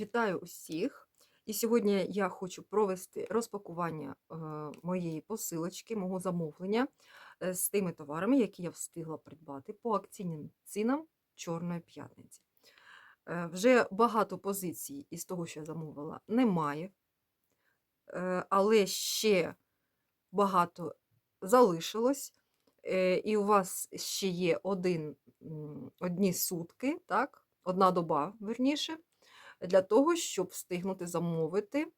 Вітаю усіх! І сьогодні я хочу провести розпакування е, моєї посилочки, мого замовлення е, з тими товарами, які я встигла придбати по акційним цінам Чорної п'ятниці. Е, Вже багато позицій із того, що я замовила, немає, але ще багато залишилось. І у вас ще є один, одні сутки, так? одна доба, верніше, для того, щоб встигнути замовити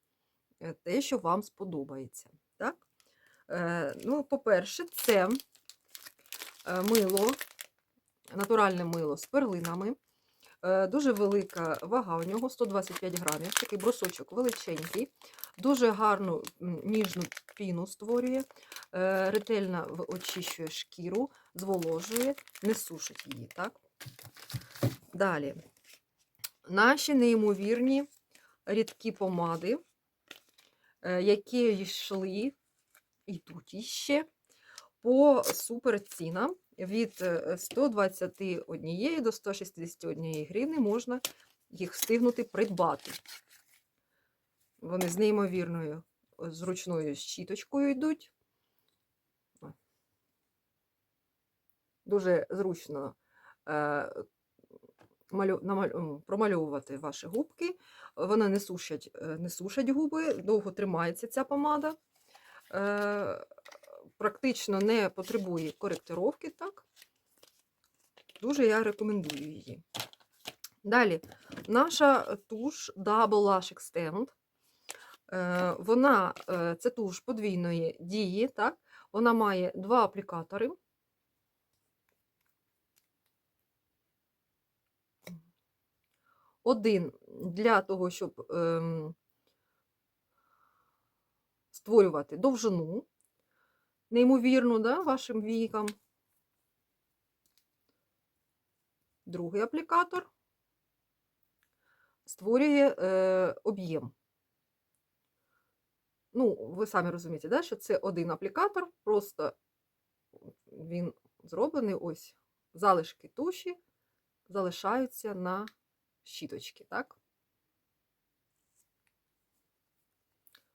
е, те, що вам сподобається. Так? Е, Ну, по-перше, це е, мило, натуральне мило з перлинами. Дуже велика вага у нього 125 грамів, такий брусочок величенький, дуже гарну ніжну піну створює, ретельно очищує шкіру, зволожує, не сушить її. Так? Далі. Наші неймовірні рідкі помади, е, які йшли, йдуть іще по суперцінам від е, 121 до 161 гривни можна їх встигнути придбати. Вони з неймовірною е, зручною щіточкою йдуть. Дуже зручно е, малю, намалю, промальовувати ваші губки. Вони не сушать, е, не сушать губи, довго тримається ця помада. Е, практично не потребує коректировки, так? Дуже я рекомендую її. Далі, наша туш Double Lash Extend. Е, Вона, е, це туш подвійної дії, так? Вона має два аплікатори. Один для того, щоб ем, створювати довжину, неймовірну, да, вашим вікам. Другий аплікатор створює е, об'єм. Ну, ви самі розумієте, да, що це один аплікатор, просто він зроблений ось залишки туші залишаються на щіточки, так?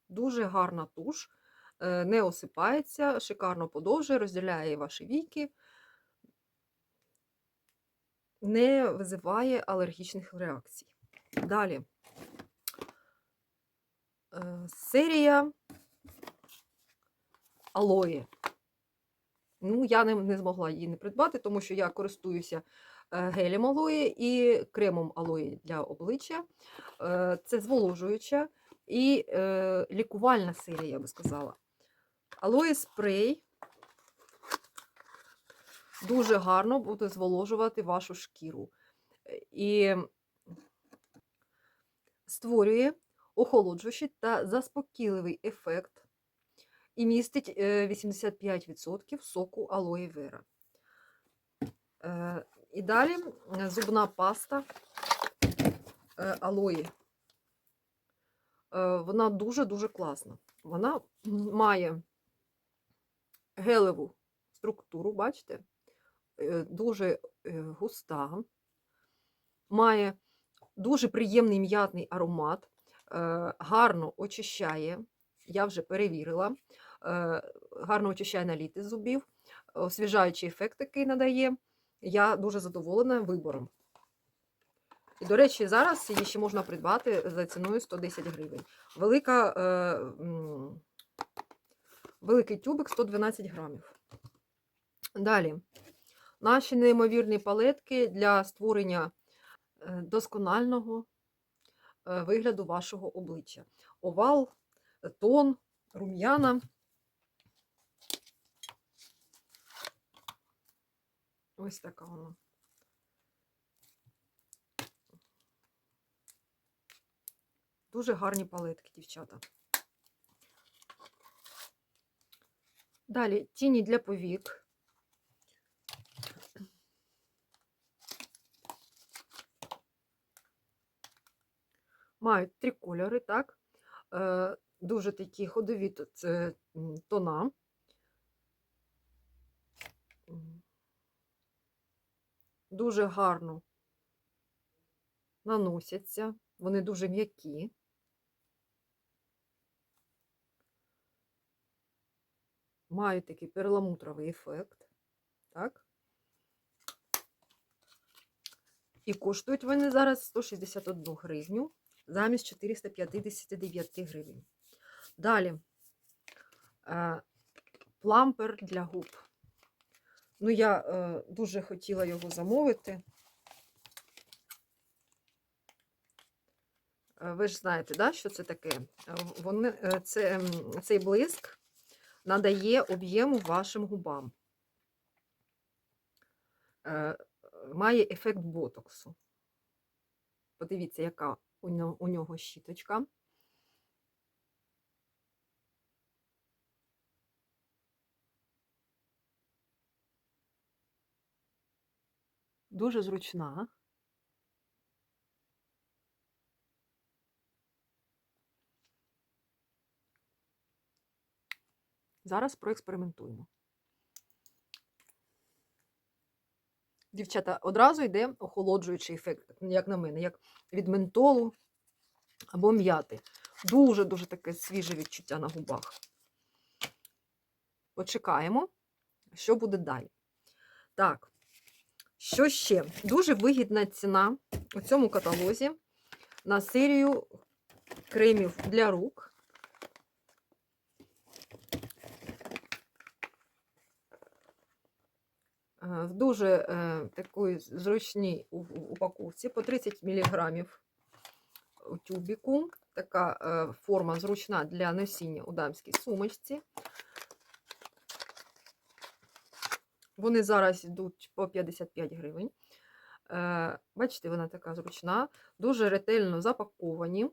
Дуже гарна туш, е, не осипається, шикарно подовжує, розділяє ваші віки, не визиває алергічних реакцій. Далі. Е, Серія алої. Ну, я не, не змогла її не придбати, тому що я користуюся гелем алої і кремом алої для обличчя. Е, Це зволожуюча і е, лікувальна серія, я би сказала. Алої спрей дуже гарно буде зволожувати вашу шкіру. Е, І створює охолоджуючий та заспокійливий ефект і містить е, 85% соку алої вера. І далі е, зубна паста е, алої. Е, Вона дуже-дуже класна. Вона має гелеву структуру, бачите? Дуже густа, має дуже приємний м'ятний аромат, гарно очищає, я вже перевірила, гарно очищає наліти зубів, освіжаючий ефект такий надає. Я дуже задоволена вибором. І, до речі, зараз її ще можна придбати за ціною 110 гривень. Велика, е, великий тюбик 112 грамів. Далі. Наші неймовірні палетки для створення е, досконального е, вигляду вашого обличчя. Овал, тон, рум'яна. Ось така вона. Дуже гарні палетки, дівчата. Далі тіні для повік. Мають три кольори, так? Е, дуже такі ходові тона. Дуже гарно наносяться. Вони дуже м'які. Мають такий перламутровий ефект. Так? І коштують вони зараз 161 гривню замість 459 гривень. Далі е, плампер для губ. Ну, я е, дуже хотіла його замовити. Е, Ви ж знаєте, да, що це таке? Е, Вони, е, це, цей блиск надає об'єму вашим губам. Е, Має ефект ботоксу. Подивіться, яка у нього, у нього щіточка. Дуже зручна. Зараз проекспериментуємо. Дівчата, одразу йде охолоджуючий ефект, як на мене, як від ментолу або м'яти. Дуже-дуже таке свіже відчуття на губах. Почекаємо, що буде далі. Так, що ще? Дуже вигідна ціна у цьому каталозі на серію кремів для рук. Е, В дуже е, такій зручній упаковці по 30 мг у тюбіку. Така е, форма зручна для носіння у дамській сумочці. Вони зараз йдуть по 55 гривень. Е, Бачите, вона така зручна, дуже ретельно запаковані,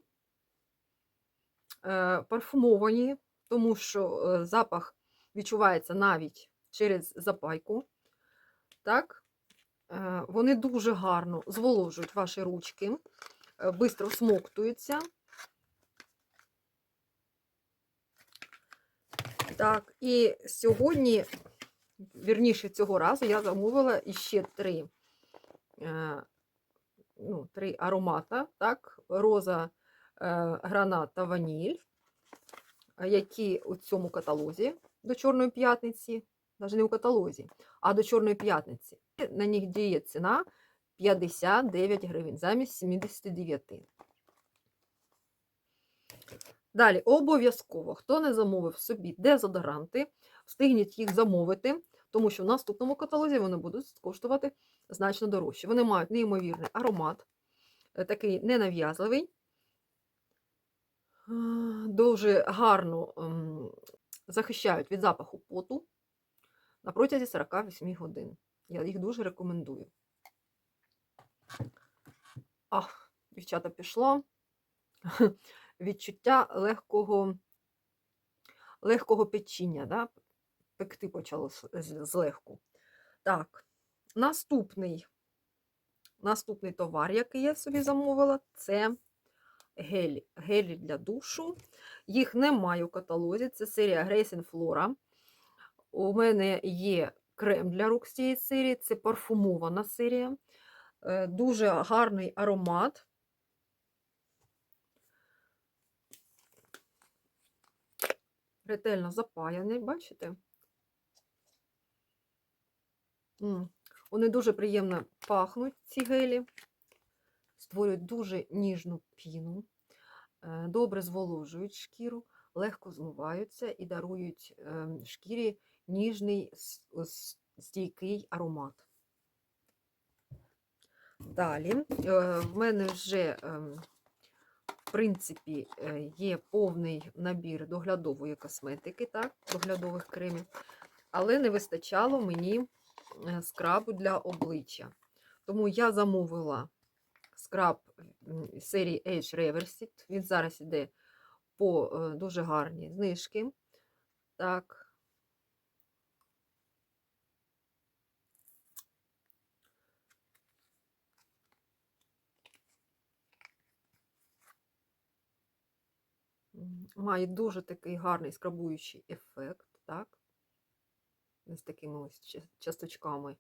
е, парфумовані, тому що е, запах відчувається навіть через запайку. Так? Вони дуже гарно зволожують ваші ручки, швидко всмоктуються. Так, і сьогодні, вірніше, цього разу я замовила іще три, е, ну, три аромата, так, роза, е, гранат та ваніль, які у цьому каталозі до Чорної п'ятниці, навіть не у каталозі, а до Чорної п'ятниці. На них діє ціна 59 гривень замість 79. Далі, обов'язково, хто не замовив собі дезодоранти, встигніть їх замовити, тому що в наступному каталозі вони будуть коштувати значно дорожче. Вони мають неймовірний аромат, е, такий ненав'язливий, а, дуже гарно ем, захищають від запаху поту на протязі 48 годин. Я їх дуже рекомендую. Ах, дівчата, пішло. Відчуття легкого, легкого печіння, да? Пекти почало злегку. Так, наступний, наступний товар, який я собі замовила, це гелі. Гелі для душу. Їх немає у каталозі. Це серія Grace Flora. У мене є крем для рук з цієї серії, це парфумована серія. Е, Дуже гарний аромат. Ретельно запаяний, бачите? Вони дуже приємно пахнуть, ці гелі, створюють дуже ніжну піну, е, добре зволожують шкіру, легко змиваються і дарують ем, шкірі ніжний стійкий аромат. Далі е, в мене вже, в принципі, е, є повний набір доглядової косметики, так, доглядових кремів, але не вистачало мені е, скрабу для обличчя. Тому я замовила скраб серії Age Reversit. Він зараз іде по е, дуже гарній знижки. Так. Має дуже такий гарний скрабуючий ефект, так? З такими ось часточками,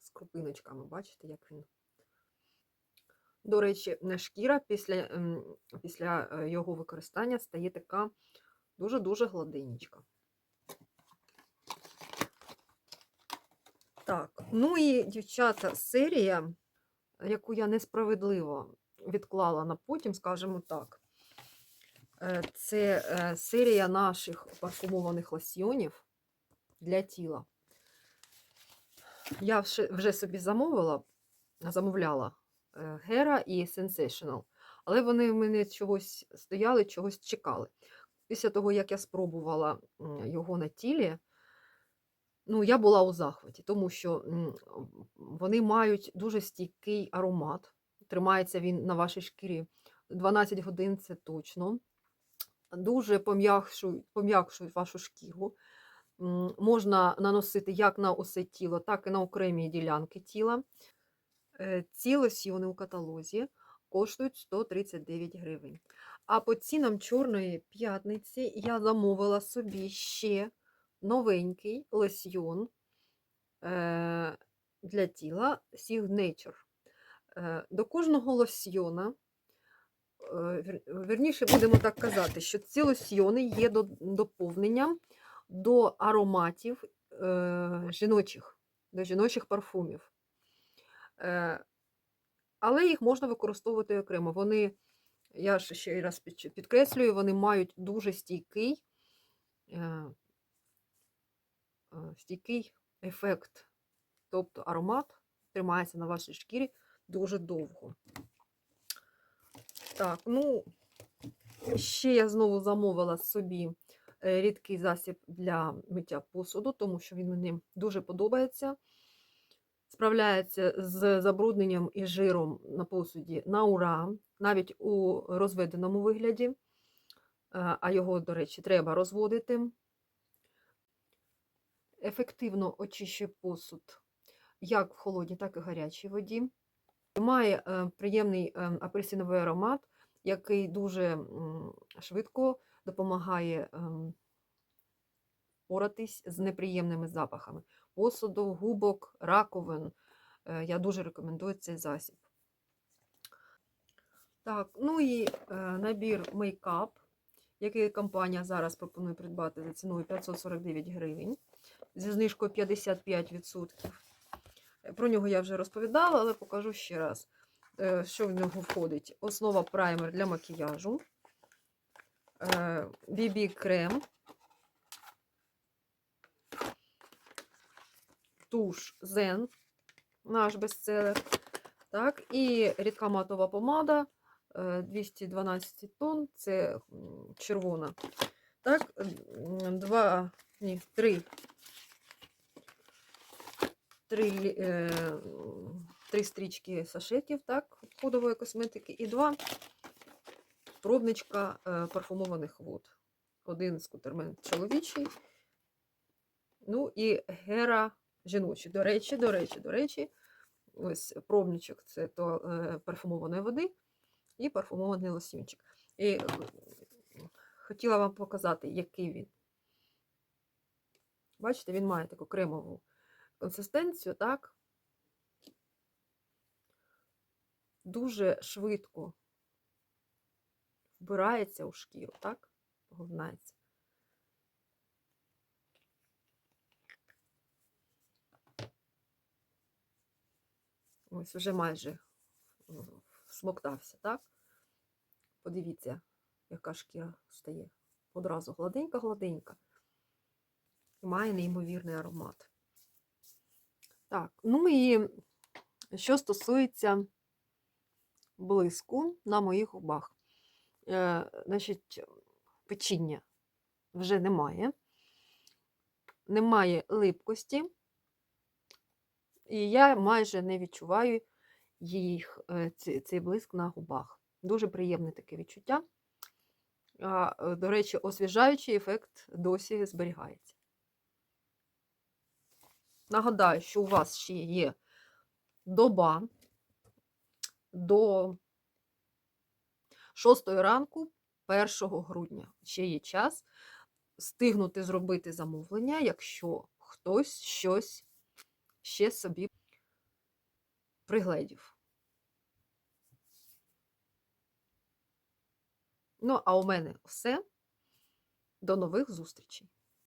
з крупиночками. Бачите, як він До речі, шкіра після, ем, після е, його використання стає така дуже-дуже гладенька. Так, ну і, дівчата, серія, яку я несправедливо відклала на потім, скажімо так. Е, Це е, серія наших парфумованих лосьйонів для тіла. Я вже собі замовила, замовляла Гера і Sensational, але вони в мене чогось стояли, чогось чекали. Після того, як я спробувала його на тілі, ну, я була у захваті, тому що вони мають дуже стійкий аромат. Тримається він на вашій шкірі 12 годин, це точно. Дуже пом'якшують пом'якшують вашу шкіру. Можна наносити як на усе тіло, так і на окремі ділянки тіла. Е, Ці лосьйони у каталозі коштують 139 гривень. А по цінам Чорної п'ятниці я замовила собі ще новенький лосьйон е, для тіла Signature. Е, До кожного лосьйона, е, вірніше будемо так казати, що ці лосьйони є доповненням до ароматів е, жіночих, до жіночих парфумів. Е, але їх можна використовувати окремо. Вони, я ще раз підкреслюю, вони мають дуже стійкий, стійкий ефект. Тобто аромат тримається на вашій шкірі дуже довго. Так, ну, ще я знову замовила собі е, рідкий засіб для миття посуду, тому що він мені дуже подобається. Справляється з забрудненням і жиром на посуді на ура, навіть у розведеному вигляді, Е, а його, до речі, треба розводити. Ефективно очищує посуд як в холодній, так і в гарячій воді. Має е, приємний е, апельсиновий аромат, який дуже швидко допомагає ем, поратись з неприємними запахами посуду, губок, раковин. Е, Я дуже рекомендую цей засіб. Так, ну і набір мейкап, який компанія зараз пропонує придбати за ціною 549 гривень зі знижкою 55%. Е, Про нього я вже розповідала, але покажу ще раз, е, що в нього входить. Основа праймер для макіяжу, BB-крем, туш Zen, наш бестселер. Так, і рідка матова помада е, 212 тонн, це червона. Так, два, ні, три. Три, е, три стрічки сашетів, так, ходової косметики, і два пробничка е, парфумованих вод. Один скутермен чоловічий, ну і гера жіночий. До речі, до речі, до речі, ось пробничок це то е, парфумованої води і парфумований лосьончик. І е, хотіла вам показати, який він. Бачите, він має таку кремову консистенцію, так? Дуже швидко вбирається у шкіру, так? Поглинається. Ось вже майже в- всмоктався, так? Подивіться, яка шкіра стає. Одразу гладенька-гладенька. І має неймовірний аромат. Так, ну і що стосується блиску на моїх губах. Е, значить, печіння вже немає. Немає липкості. І я майже не відчуваю їх, е, цей блиск на губах. Дуже приємне таке відчуття. До речі, освіжаючий ефект досі зберігається. Нагадаю, що у вас ще є доба до 6 ранку 1 грудня. Ще є час встигнути зробити замовлення, якщо хтось щось ще собі пригледів. Ну, а у мене все. До нових зустрічей!